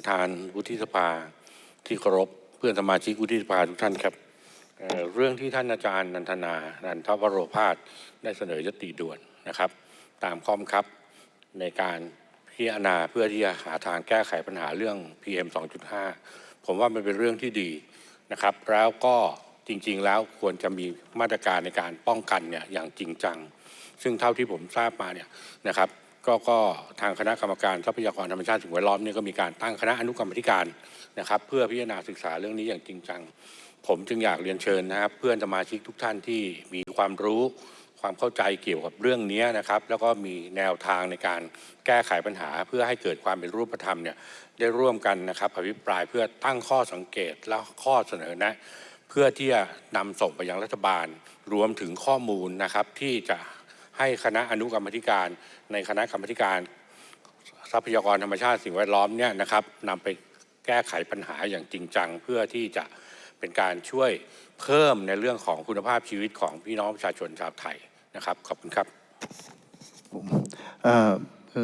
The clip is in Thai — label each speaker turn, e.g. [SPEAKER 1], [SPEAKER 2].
[SPEAKER 1] ประธานวุฒิสภาที่เคารพเพื่อนสมาชิกวุฒิสภาทุกท่านครับเเรื่องที่ท่านอาจารย์นันทนานันทวโรพาสได้เสนอยติด่วนนะครับ ตามข้อบังคับในการพิจารณาเพื่อที่จะหาทางแก้ไขปัญหาเรื่อง PM 2.5 ผมว่ามันเป็นเรื่องที่ดีนะครับ แล้วก็จริง ๆ แล้วควรจะมีมาตรการในการป้องกันเนี่ยอย่างจริงจัง ซึ่งเท่าที่ผมทราบมาเนี่ยนะครับ ก็ก็ทางคณะกรรมการทรัพยากรธรรมชาติสิ่งแวดล้อมเนี่ยก็มีการตั้งคณะอนุกรรมธิการนะครับ เพื่อพิจารณาศึกษาเรื่องนี้อย่างจริงจัง ผมจึงอยากเรียนเชิญนะครับ เพื่อนสมาชิกทุกท่านที่มีความรู้ความเข้าใจเกี่ยวกับเรื่องนี้นะครับ แล้วก็มีแนวทางในการแก้ไขปัญหา เพื่อให้เกิดความเป็นรูปธรรมเนี่ยได้ร่วมกันนะครับอภิปรายเพื่อตั้งข้อสังเกตและข้อเสนอแนะ เพื่อที่จะนำส่งไปยังรัฐบาล รวมถึงข้อมูลนะครับที่จะ ให้คณะอนุกรรมธิการ ในคณะกรรมธิการทรัพยากรธรรมชาติสิ่งแวดล้อมเนี่ยนะครับนำไปแก้ไขปัญหาอย่างจริงจัง เพื่อที่จะเป็นการช่วยเพิ่มในเรื่องของคุณภาพชีวิตของพี่น้องประชาชนชาวไทยนะครับ ขอบคุณครับ
[SPEAKER 2] ผม